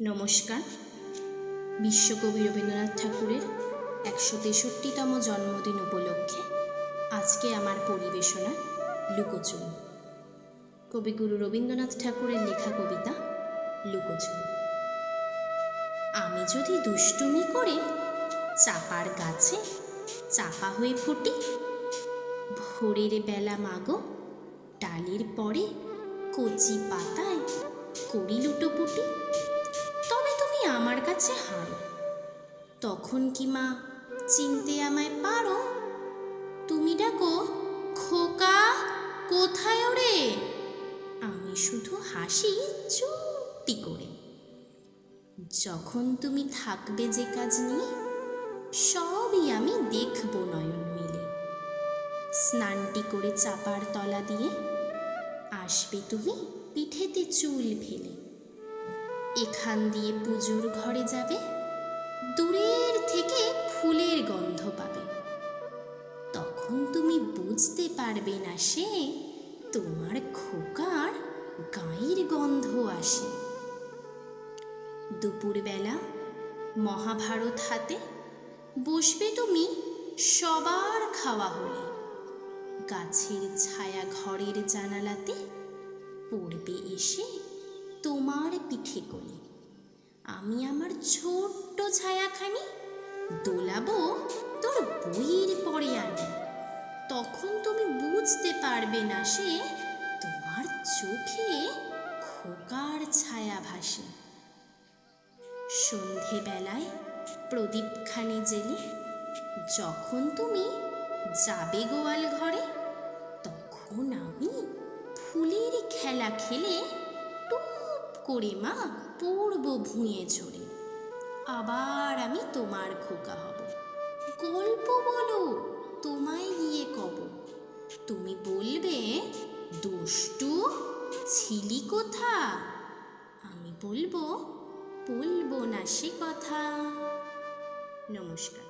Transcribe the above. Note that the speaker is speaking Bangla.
নমস্কার। বিশ্বকবি রবীন্দ্রনাথ ঠাকুরের একশো তেষট্টিতম জন্মদিন উপলক্ষে আজকে আমার পরিবেশনা লুকোচুরি কবিগুরু রবীন্দ্রনাথ ঠাকুরের লেখা কবিতা লুকোচুরি আমি যদি দুষ্টুমি করে চাপার গাছে চাপা হয়ে ফুটি, ভোরের বেলা মাগো ডালের পরে কচি পাতায় করি লুটোপুটি কাছে হারো তখন কি মা, চিনতে আমায় পারো? তুমি ডাকো, খোকা, কোথায় ওরে? আমি শুধু হাসি, চুপটি করে। যখন তুমি থাকবে যে কাজ নিয়ে, সবই আমি দেখব নয়ন মিলে। স্নানটি করে চাপার তলা দিয়ে, আসবে তুমি পিঠেতে চুল ফেলে। এখান দিয়ে পুজোর ঘরে যাবে, দূরের থেকে ফুলের গন্ধ পাবে। তখন তুমি বুঝতে পারবে না সে, তোমার খোকার গায়ের গন্ধ আসে। দুপুরবেলা মহাভারত হাতে বসবে তুমি সবার খাওয়া হলে। গাছের ছায়া ঘরের জানালাতে পড়বে এসে তোমার পিঠে কোলে। আমি আমার ছোট্ট ছায়াখানি দোলাবো তোর বইয়ের পরে আনি। তখন তুমি বুঝতে পারবে না সে তোমার চোখে খোকার ছায়া ভাসে। সন্ধেবেলায় প্রদীপখানি জেলে যখন তুমি যাবে গোয়াল ঘরে, তখন আমি ফুলের খেলা খেলে করে মা পড়ব ভুঁয়ে ঝরে আবার আমি তোমার খোকা হব। গল্প বলো, তোমায় গিয়ে কব। তুমি বলবে, দুষ্টু, ছিলি কোথা? আমি বলব বলব না সে কথা। নমস্কার।